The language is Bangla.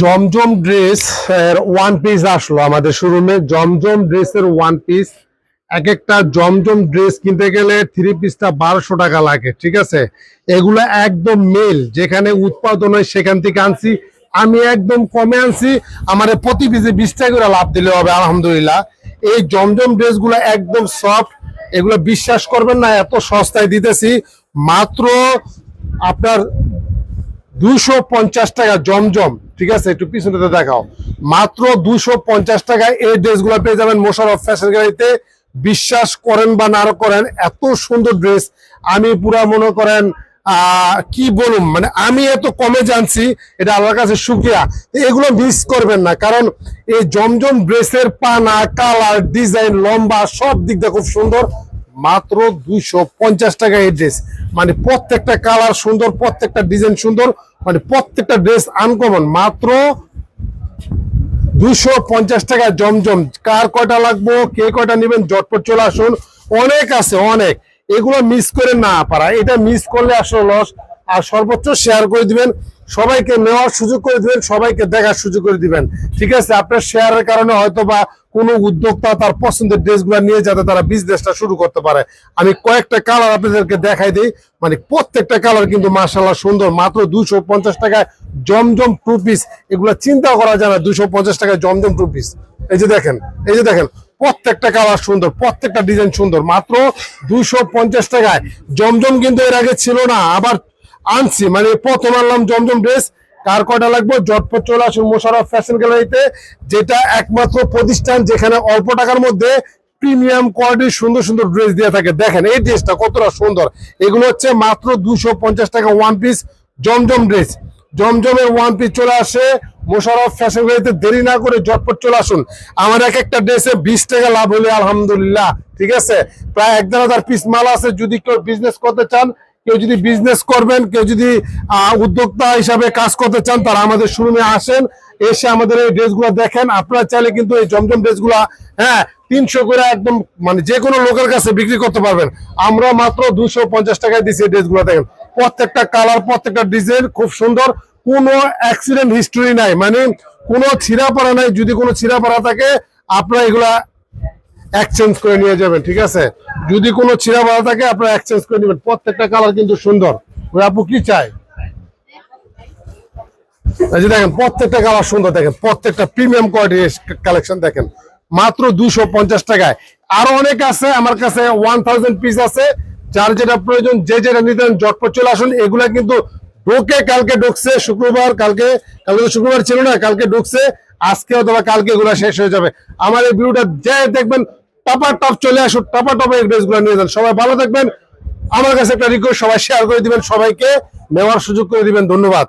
জমজম ড্রেস এর ওয়ান পিস আসলো আমাদের শোরুমে জমজম ড্রেসের ওয়ান পিস এক একটা জমজম ড্রেস কিনতে গেলে থ্রি পিসটা বারোশো টাকা লাগে, ঠিক আছে? এগুলো একদম মেল যেখানে উৎপাদন হয় সেখান থেকে আনছি। আমি একদম কমে আনছি, আমার প্রতি পিসে বিশ টাকা করে লাভ দিলে হবে, আলহামদুলিল্লাহ। এই জমজম ড্রেসগুলো একদম সফট এগুলো বিশ্বাস করবেন না, এত সস্তায় দিতেছি। মাত্র আপনার দুশো টাকা জমজম। ঠিক আছে, একটু পিছনেতে দেখাও। মাত্র দুশো পঞ্চাশ টাকায় এই ড্রেসগুলো পেয়ে যাবেন মোশারফ ফ্যাশন গ্যালারিতে। বিশ্বাস করেন বা না করেন, এত সুন্দর ড্রেস। আমি পুরা মনে করেন কি বলুম মানে আমি এত কমে জানছি, এটা আল্লাহর কাছে সুক্রিয়া এগুলো মিস করবেন না, কারণ এই জমজম ড্রেসের পানা কালার ডিজাইন লম্বা, সব দিক দিয়ে খুব সুন্দর। মাত্র দুইশো পঞ্চাশ টাকা এই ড্রেস মানে প্রত্যেকটা কালার সুন্দর, প্রত্যেকটা ডিজাইন সুন্দর মানে প্রত্যেকটা ড্রেস আনকমন মাত্র দুশো পঞ্চাশ টাকা জমজম। কার কয়টা লাগবো, কে কয়টা নেবেন জটপট চলে আসুন। অনেক আছে, অনেক। এগুলো মিস করে না পারা এটা মিস করলে আসলে লস আর সর্বোচ্চ শেয়ার করে দিবেন। সবাইকে নেওয়ার সুযোগ করে দিবেন, সবাইকে দেখার সুযোগ করে দিবেন। ঠিক আছে? আপনার শেয়ারের কারণে হয়তো বা কোনো উদ্যোক্তা তার পছন্দের ড্রেসগুলো নিয়ে যাতে তারা বিজনেসটা শুরু করতে পারে। আমি কয়েকটা কালার আপনাদেরকে দেখাই দিই। মানে প্রত্যেকটা কালার কিন্তু মার্শাল্লাহ সুন্দর। মাত্র দুশো পঞ্চাশ টাকায় জমজম টু পিস এগুলো চিন্তা করা যায় না দুশো পঞ্চাশ টাকায় জমজম টু পিস এই যে দেখেন, এই যে দেখেন, প্রত্যেকটা কালার সুন্দর, প্রত্যেকটা ডিজাইন সুন্দর। মাত্র দুশো পঞ্চাশ টাকায়। জমজম কিন্তু এর আগে ছিল না, আবার আনছি। মানে প্রথম আনলাম জমজম ড্রেস, কার কয়টা লাগবে জটপট চলে আসুন মোশারফ ফ্যাশন গ্যালারিতে, যেটা একমাত্র প্রতিষ্ঠান যেখানে অল্প টাকার মধ্যে প্রিমিয়াম কোয়ালিটির সুন্দর সুন্দর ড্রেস দিয়ে থাকে। দেখেন, এই ড্রেসটা কতটা সুন্দর। এগুলো হচ্ছে মাত্র দুশো পঞ্চাশ টাকা ওয়ান পিস জমজম ড্রেস। জমজমের ওয়ান পিস চলে আসে মোশারফ ফ্যাশন গ্যালারিতে। দেরি না করে জটপট চলে আসুন। আমার এক একটা ড্রেসে বিশ টাকা লাভ হলে আলহামদুলিল্লাহ, ঠিক আছে? প্রায় এক দেড় হাজার পিস মাল আছে। যদি কেউ বিজনেস করতে চান কেউ যদি বিজনেস করবেন, কেউ যদি উদ্যোক্তা হিসাবে কাজ করতে চান, তারা আমাদের শোরুমে আসেন, এসে আমাদের এই ড্রেসগুলো দেখেন। আপনারা চাইলে কিন্তু এই জমজম ড্রেসগুলো হ্যাঁ তিনশো করে একদম মানে যে কোনো লোকের কাছে বিক্রি করতে পারবেন। আমরা মাত্র দুশো পঞ্চাশ টাকায় দিচ্ছি এই ড্রেসগুলো দেখেন। প্রত্যেকটা কালার প্রত্যেকটা ডিজাইন খুব সুন্দর। কোনো অ্যাক্সিডেন্ট হিস্টোরি নাই। মানে কোনো ছিঁড়া পড়া নাই। যদি কোনো ছিঁড়া পড়া থাকে, আপনারা এগুলা এক্সচেঞ্জ করে নিয়ে যাবেন, ঠিক আছে? যদি কোনো ছিঁড়া পড়া থাকে, আপনারা এক্সচেঞ্জ করে নেবেন। প্রত্যেকটা কালার কিন্তু সুন্দর। ওই আপু কি চায়? দেখেন, প্রত্যেকটা কালার সুন্দর দেখেন। প্রত্যেকটা প্রিমিয়াম কোয়ালিটির কালেকশন দেখেন। মাত্র দুশো পঞ্চাশ টাকায়। আরও অনেক আছে, আমার কাছে ওয়ান থাউজেন্ড পিস আছে। যার যেটা প্রয়োজন, যে যেটা নিতেন জটপট চলে আসুন। এগুলা কিন্তু ঢোকে, কালকে ঢুকছে, শুক্রবার, কালকে কালকে শুক্রবার ছিল না, কালকে ঢুকছে, আজকে অথবা কালকে এগুলা শেষ হয়ে যাবে। আমার এই ভিডিওটা যে দেখবেন টাপা টপ চলে আসুন টাপা টপ এই ড্রেসগুলো নিয়ে যান। সবাই ভালো থাকবেন। আমার কাছে একটা রিকোয়েস্ট সবাই শেয়ার করে দিবেন সবাইকে। নেওয়ার সুযোগ করে দিবেন, ধন্যবাদ।